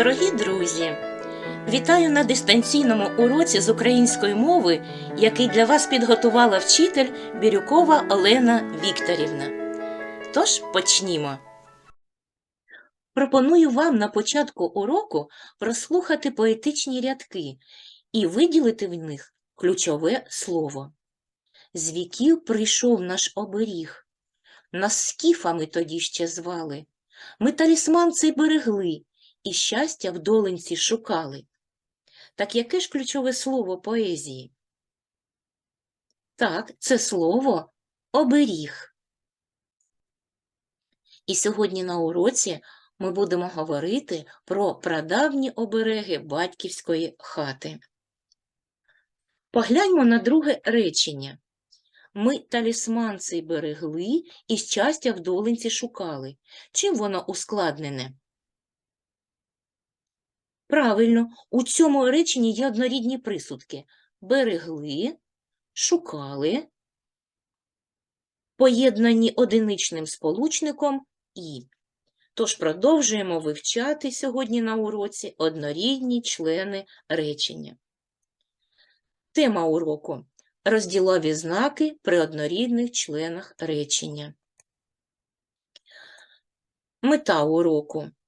Дорогі друзі, вітаю на дистанційному уроці з української мови, який для вас підготувала вчитель Бірюкова Олена Вікторівна. Тож почнімо. Пропоную вам на початку уроку прослухати поетичні рядки і виділити в них ключове слово. З віків прийшов наш оберіг, нас скіфами тоді ще звали. Ми талісман цей берегли і щастя в доленці шукали. Так яке ж ключове слово поезії? Так, це слово оберіг. І сьогодні на уроці ми будемо говорити про прадавні обереги батьківської хати. Погляньмо на друге речення. Ми талісман цей берегли і щастя в доленці шукали. Чим воно ускладнене? Правильно, у цьому реченні є однорідні присудки. Берегли, шукали, поєднані одиничним сполучником і. Тож продовжуємо вивчати сьогодні на уроці однорідні члени речення. Тема уроку – розділові знаки при однорідних членах речення. Мета уроку –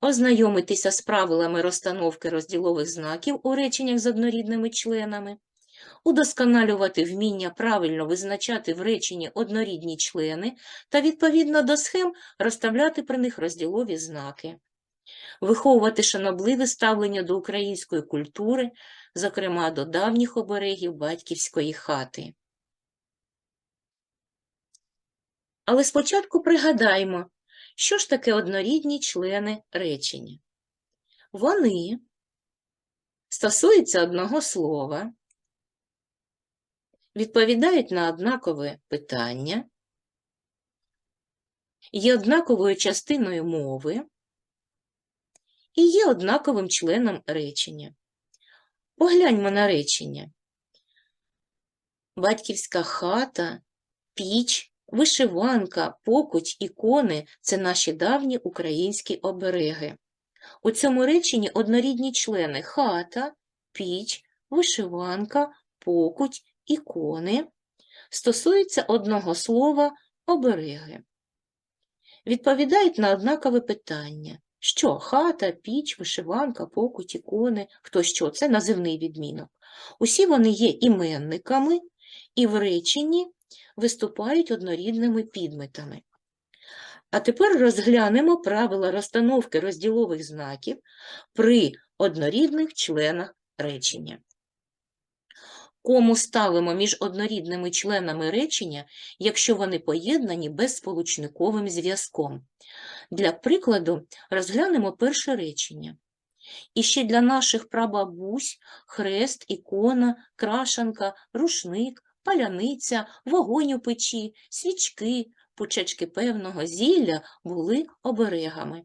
ознайомитися з правилами розстановки розділових знаків у реченнях з однорідними членами, удосконалювати вміння правильно визначати в реченні однорідні члени та відповідно до схем розставляти при них розділові знаки, виховувати шанобливе ставлення до української культури, зокрема до давніх оберегів батьківської хати. Але спочатку пригадаємо, що ж таке однорідні члени речення. Вони стосуються одного слова, відповідають на однакове питання, є однаковою частиною мови і є однаковим членом речення. Погляньмо на речення. Батьківська хата, піч, вишиванка, покуть, ікони – це наші давні українські обереги. У цьому реченні однорідні члени хата, піч, вишиванка, покуть, ікони стосуються одного слова обереги. Відповідають на однакове питання. Що хата, піч, вишиванка, покуть, ікони, хто що, це називний відмінок. Усі вони є іменниками і в реченні виступають однорідними підметами. А тепер розглянемо правила розстановки розділових знаків при однорідних членах речення. Кому ставимо між однорідними членами речення, якщо вони поєднані безсполучниковим зв'язком. Для прикладу розглянемо перше речення. І ще для наших прабабусь хрест, ікона, крашанка, рушник, паляниця, вогонь у печі, свічки, пучечки певного зілля були оберегами.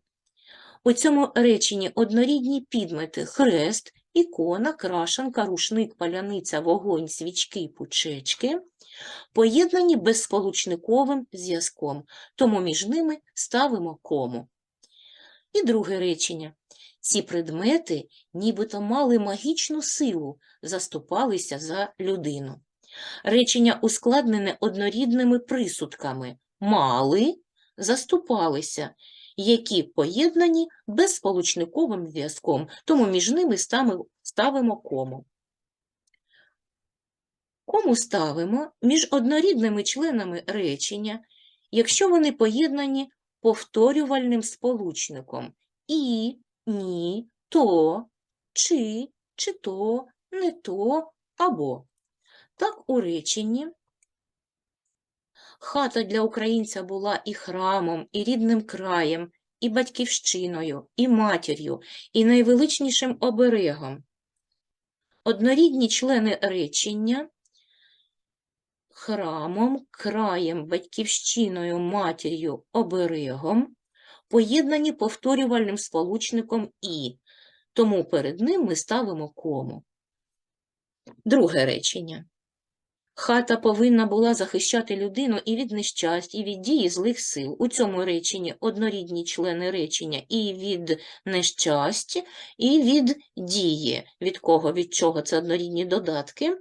У цьому реченні однорідні підмети хрест, ікона, крашанка, рушник, паляниця, вогонь, свічки, пучечки поєднані безсполучниковим зв'язком, тому між ними ставимо кому. І друге речення. Ці предмети нібито мали магічну силу, заступалися за людину. Речення ускладнене однорідними присудками мали, заступалися, які поєднані безсполучниковим зв'язком, тому між ними ставимо- ставимо кому. Кому ставимо між однорідними членами речення, якщо вони поєднані повторювальним сполучником і, ні, то, чи, чи то, не то, або. Так у реченні хата для українця була і храмом, і рідним краєм, і батьківщиною, і матір'ю, і найвеличнішим оберегом. Однорідні члени речення храмом, краєм, батьківщиною, матір'ю, оберегом поєднані повторювальним сполучником і, тому перед ним ми ставимо кому. Друге речення. Хата повинна була захищати людину і від нещасть, і від дії злих сил. У цьому реченні однорідні члени речення і від нещастя, і від дії. Від кого, від чого це однорідні додатки.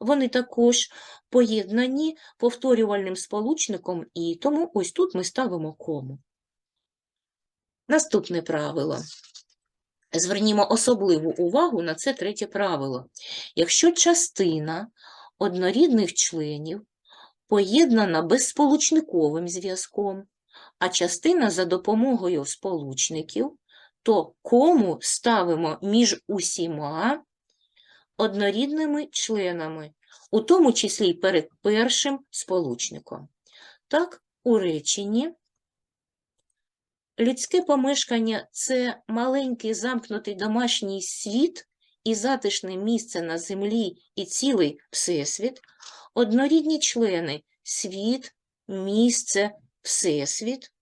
Вони також поєднані повторювальним сполучником і, тому ось тут ми ставимо кому. Наступне правило. Звернімо особливу увагу на це третє правило. Якщо частина однорідних членів поєднана безсполучниковим зв'язком, а частина за допомогою сполучників, то кому ставимо між усіма однорідними членами, у тому числі й перед першим сполучником. Так, у реченні людське помешкання – це маленький замкнутий домашній світ і затишне місце на землі і цілий всесвіт, однорідні члени – світ, місце, всесвіт.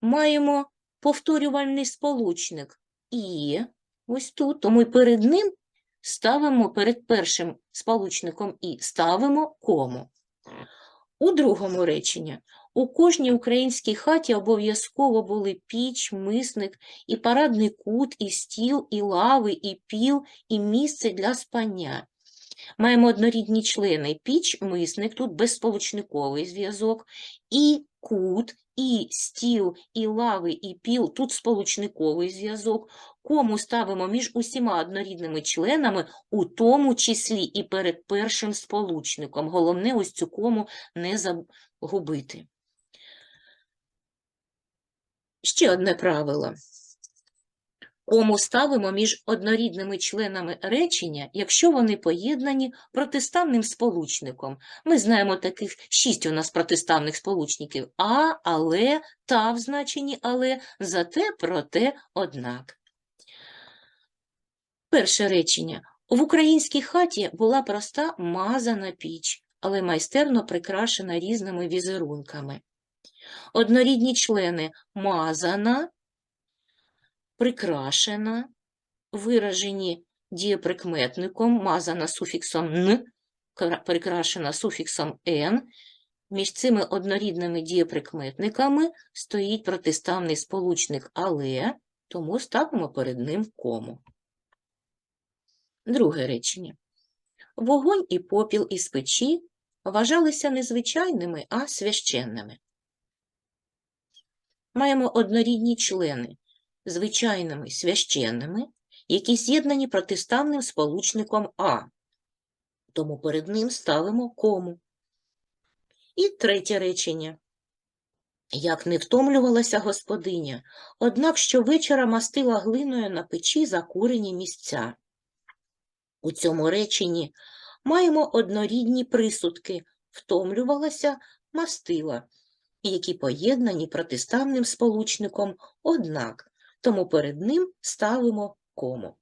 Маємо повторювальний сполучник і ось тут, тому перед ним ставимо перед першим сполучником і ставимо кому. У другому реченні у кожній українській хаті обов'язково були піч, мисник, і парадний кут, і стіл, і лави, і піл, і місце для спання. Маємо однорідні члени піч, мисник, тут безсполучниковий зв'язок, і кут, і стіл, і лави, і піл, тут сполучниковий зв'язок. Кому ставимо між усіма однорідними членами, у тому числі і перед першим сполучником. Головне ось цю кому не загубити. Ще одне правило. Кому ставимо між однорідними членами речення, якщо вони поєднані протиставним сполучником. Ми знаємо таких шість у нас протиставних сполучників а, але, та в значенні але, зате, проте, однак. Перше речення. В українській хаті була проста мазана піч, але майстерно прикрашена різними візерунками. Однорідні члени мазана, прикрашена, виражені дієприкметником, мазана суфіксом н, прикрашена суфіксом н. Між цими однорідними дієприкметниками стоїть протиставний сполучник але, тому ставимо перед ним кому. Друге речення. Вогонь і попіл із печі вважалися не звичайними, а священними. Маємо однорідні члени звичайними священними, які з'єднані протиставним сполучником А. Тому перед ним ставимо кому. І третє речення. Як не втомлювалася господиня, однак щовечора мастила глиною на печі закурені місця. У цьому реченні маємо однорідні присудки втомлювалася, мастила, які поєднані протиставним сполучником однак, тому перед ним ставимо кому.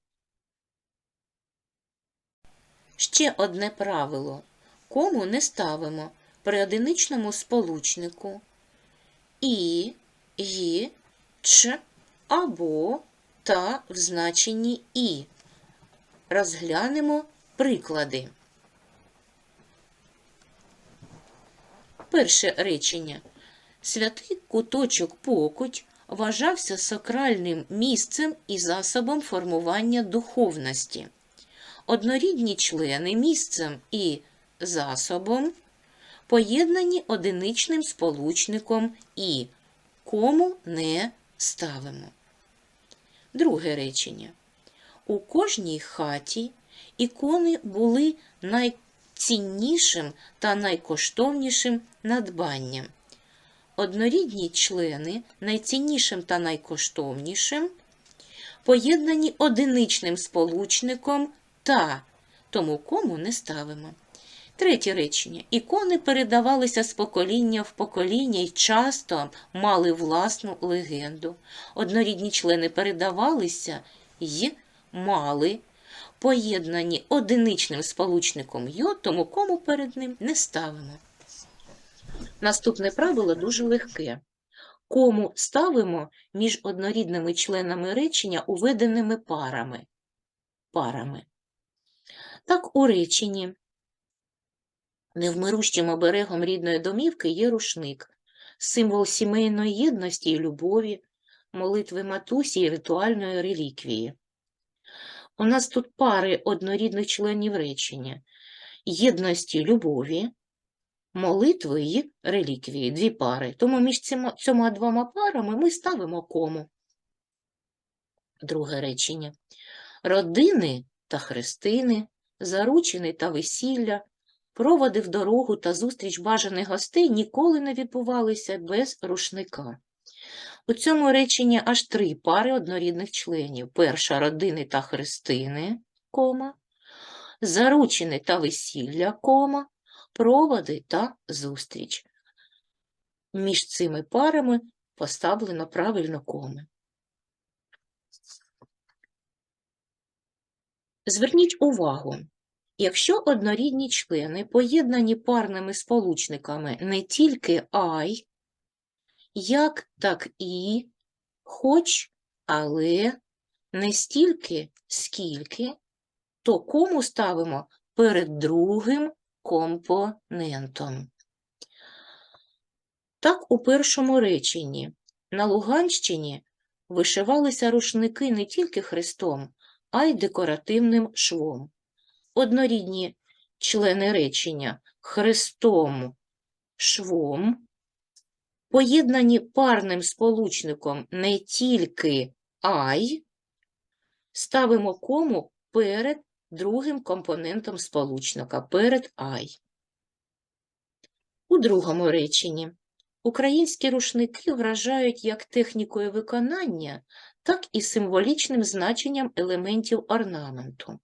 Ще одне правило. Кому не ставимо при одиничному сполучнику і, ї, ч або та в значенні і. Розглянемо приклади. Перше речення. Святий куточок покуть вважався сакральним місцем і засобом формування духовності. Однорідні члени місцем і засобом поєднані одиничним сполучником і кому не ставимо. Друге речення. У кожній хаті ікони були найціннішим та найкоштовнішим надбанням. Однорідні члени найціннішим та найкоштовнішим поєднані одиничним сполучником та, тому кому не ставимо. Третє речення. Ікони передавалися з покоління в покоління і часто мали власну легенду. Однорідні члени передавалися й мали, поєднані одиничним сполучником йо, тому кому перед ним не ставимо. Наступне правило дуже легке. Кому ставимо між однорідними членами речення уведеними парами. парами. Так, у реченні Невмирущим оберегом рідної домівки є рушник, символ сімейної єдності і любові, молитви матусі і ритуальної реліквії. У нас тут пари однорідних членів речення єдності любові, молитви і реліквії, дві пари. Тому між цими, цими двома парами ми ставимо кому. Друге речення. Родини та хрестини, заручини та весілля, проводи в дорогу та зустріч бажаних гостей ніколи не відбувалися без рушника. У цьому реченні аж три пари однорідних членів. Перша – родини та хрестини, кома, заручини та весілля, кома, проводи та зустріч. Між цими парами поставлено правильно коми. Зверніть увагу, якщо однорідні члени поєднані парними сполучниками не тільки «ай», як, так і, хоч, але, не стільки, скільки, то кому ставимо перед другим компонентом. Так, у першому реченні на Луганщині вишивалися рушники не тільки хрестом, а й декоративним швом. Однорідні члени речення хрестом, швом, поєднані парним сполучником не тільки ай, ставимо кому перед другим компонентом сполучника, перед ай. У другому реченні українські рушники вражають як технікою виконання, так і символічним значенням елементів орнаменту.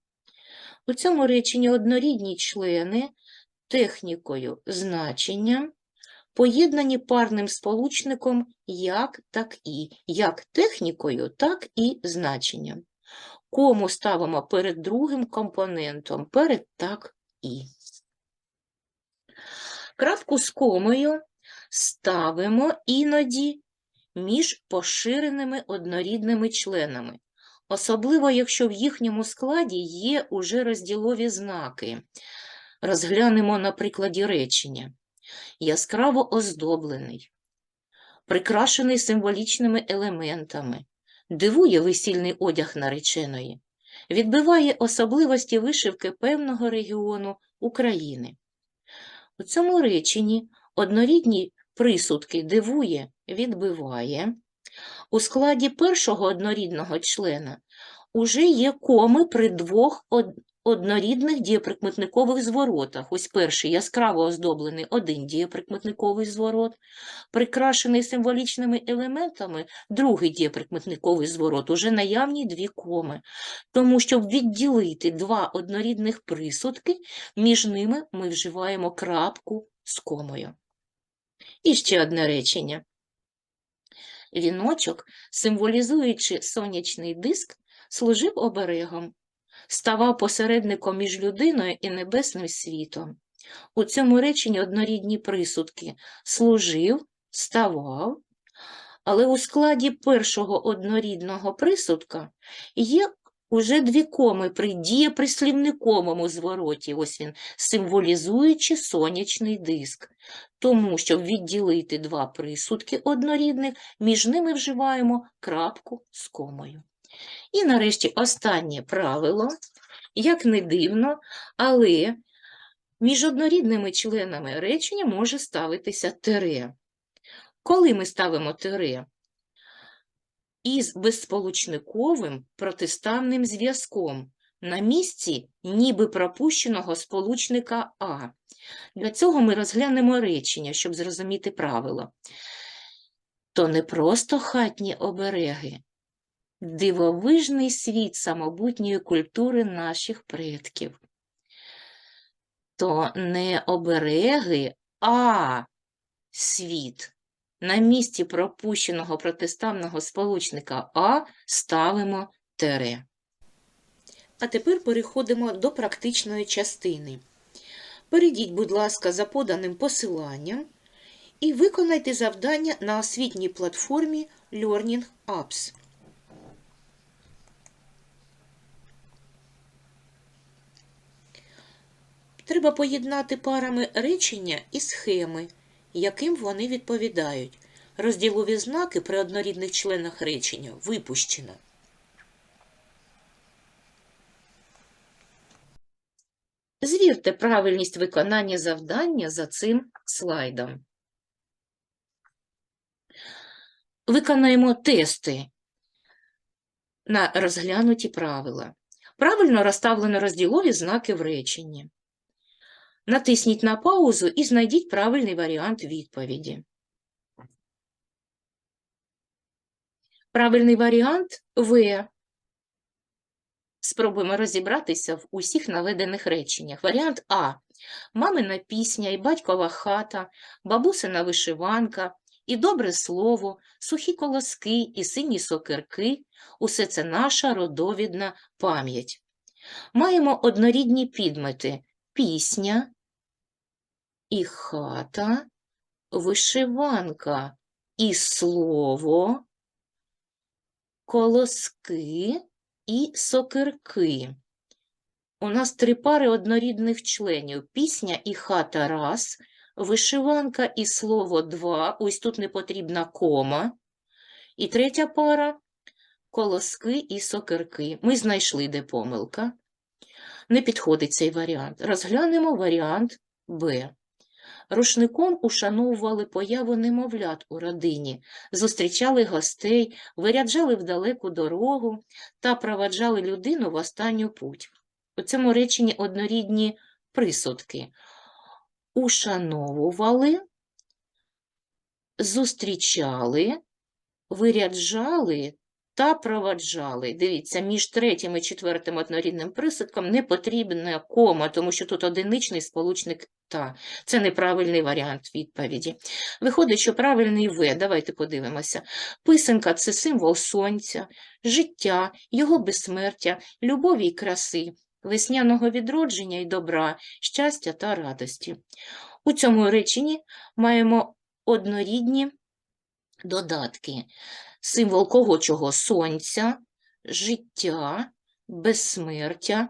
У цьому реченні однорідні члени технікою значення поєднані парним сполучником як, так і, як технікою, так і значенням. Кому ставимо перед другим компонентом, перед так і. Крапку з комою ставимо іноді між поширеними однорідними членами, особливо якщо в їхньому складі є уже розділові знаки. Розглянемо на прикладі речення. Яскраво оздоблений, прикрашений символічними елементами, дивує весільний одяг нареченої, відбиває особливості вишивки певного регіону України. У цьому реченні однорідні присудки дивує, відбиває. У складі першого однорідного члена уже є коми при двох однорідних дієприкметникових зворотах. Ось перший яскраво оздоблений один дієприкметниковий зворот, прикрашений символічними елементами другий дієприкметниковий зворот, уже наявні дві коми. Тому, щоб відділити два однорідних присудки, між ними ми вживаємо крапку з комою. І ще одне речення. Віночок, символізуючи сонячний диск, служив оберегом, ставав посередником між людиною і небесним світом. У цьому реченні однорідні присудки служив, ставав, але у складі першого однорідного присудка є уже дві коми при дієприслівниковому звороті, ось він, символізуючи сонячний диск. Тому, щоб відділити два присудки однорідних, між ними вживаємо крапку з комою. І нарешті останнє правило, як не дивно, але між однорідними членами речення може ставитися тире. Коли ми ставимо тире? Із безсполучниковим протиставним зв'язком на місці ніби пропущеного сполучника А. Для цього ми розглянемо речення, щоб зрозуміти правило. То не просто хатні обереги, дивовижний світ самобутньої культури наших предків. То не обереги, а світ. На місці пропущеного протиставного сполучника А ставимо тере. А тепер переходимо до практичної частини. Перейдіть, будь ласка, за поданим посиланням і виконайте завдання на освітній платформі Learning Apps. Треба поєднати парами речення і схеми, яким вони відповідають. Розділові знаки при однорідних членах речення випущено. Звірте правильність виконання завдання за цим слайдом. Виконаємо тести на розглянуті правила. Правильно розставлено розділові знаки в реченні. Натисніть на паузу і знайдіть правильний варіант відповіді. Правильний варіант В. Спробуємо розібратися в усіх наведених реченнях. Варіант А. Мамина пісня і батькова хата, бабусина вишиванка, і добре слово, сухі колоски і сині сокирки – усе це наша родовідна пам'ять. Маємо однорідні підмети – пісня і хата, вишиванка і слово, колоски і сокирки. У нас три пари однорідних членів. Пісня і хата – раз, вишиванка і слово – два. Ось тут не потрібна кома. І третя пара – колоски і сокирки. Ми знайшли, де помилка. Не підходить цей варіант. Розглянемо варіант Б. Рушником ушановували появу немовлят у родині, зустрічали гостей, виряджали в далеку дорогу та проваджали людину в останню путь. У цьому реченні однорідні присудки. Ушановували, зустрічали, виряджали та проваджали. Дивіться, між третім і четвертим однорідним присудком не потрібна кома, тому що тут одиничний сполучник та. Це неправильний варіант відповіді. Виходить, що правильний В. Давайте подивимося. Писанка – це символ сонця, життя, його безсмертя, любові й краси, весняного відродження й добра, щастя та радості. У цьому реченні маємо однорідні додатки. Символ кого чого? Сонця, життя, безсмертя.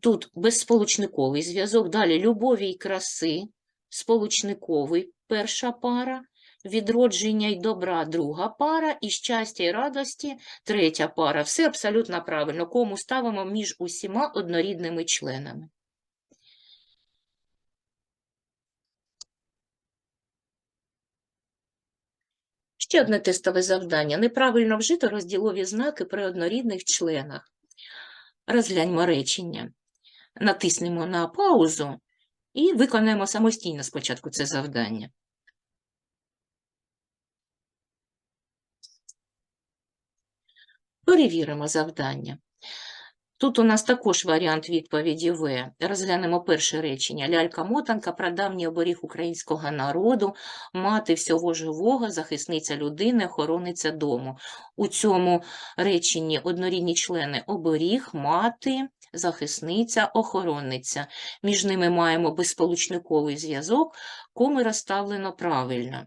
Тут безсполучниковий зв'язок, далі любові й краси, сполучниковий перша пара, відродження й добра друга пара, і щастя й радості третя пара. Все абсолютно правильно. Кому ставимо між усіма однорідними членами. Ще одне тестове завдання. Неправильно вжито розділові знаки при однорідних членах. Розгляньмо речення. Натиснемо на паузу і виконаємо самостійно спочатку це завдання. Перевіримо завдання. Тут у нас також варіант відповіді В. Розглянемо перше речення. Лялька-мотанка, прадавній оберіг українського народу, мати всього живого, захисниця людини, охорониця дому. У цьому реченні однорідні члени оберіг, мати, захисниця, охоронниця. Між ними маємо безсполучниковий зв'язок, коми розставлено правильно.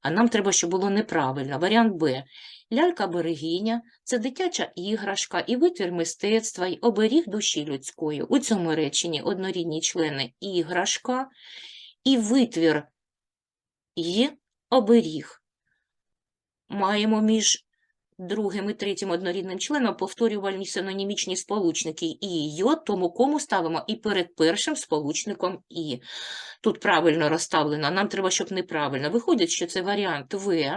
А нам треба, щоб було неправильно. Варіант Б. Лялька-берегиня – це дитяча іграшка і витвір мистецтва, й оберіг душі людської. У цьому реченні однорідні члени іграшка і витвір і оберіг. Маємо між другим і третім однорідним членом повторювальні синонімічні сполучники і і йод, тому кому ставимо і перед першим сполучником і. Тут правильно розставлено, нам треба, щоб неправильно. Виходить, що це варіант В.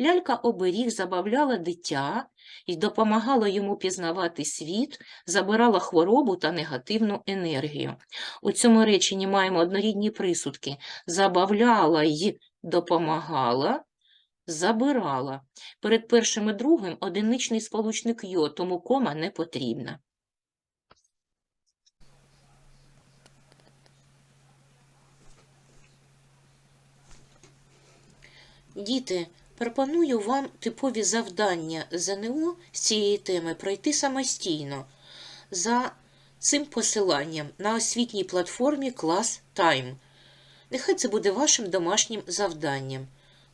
Лялька-оберіг забавляла дитя і допомагала йому пізнавати світ, забирала хворобу та негативну енергію. У цьому реченні маємо однорідні присудки. Забавляла й допомагала, забирала. Перед першим і другим одиничний сполучник йо, тому кома не потрібна. Діти, пропоную вам типові завдання ЗНО з цієї теми пройти самостійно за цим посиланням на освітній платформі Class Time. Нехай це буде вашим домашнім завданням.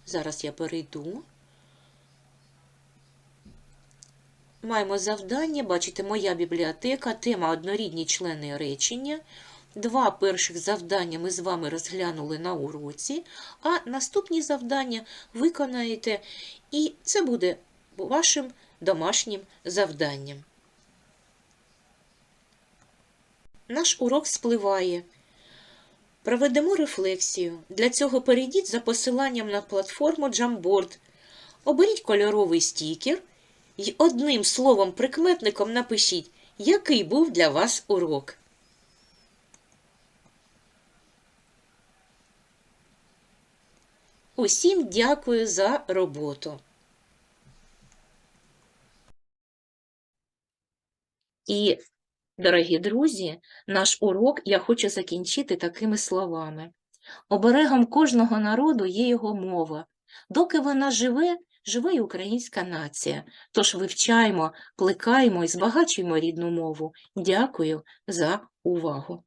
Зараз я перейду. Маємо завдання, бачите, моя бібліотека, тема однорідні члени речення. Два перших завдання ми з вами розглянули на уроці, а наступні завдання виконаєте, і це буде вашим домашнім завданням. Наш урок спливає. Проведемо рефлексію. Для цього перейдіть за посиланням на платформу Jamboard. Оберіть кольоровий стікер і одним словом-прикметником напишіть, який був для вас урок. Усім дякую за роботу. І, дорогі друзі, наш урок я хочу закінчити такими словами. Оберегом кожного народу є його мова. Доки вона живе, живе й українська нація. Тож вивчаємо, плекаємо і збагачуємо рідну мову. Дякую за увагу.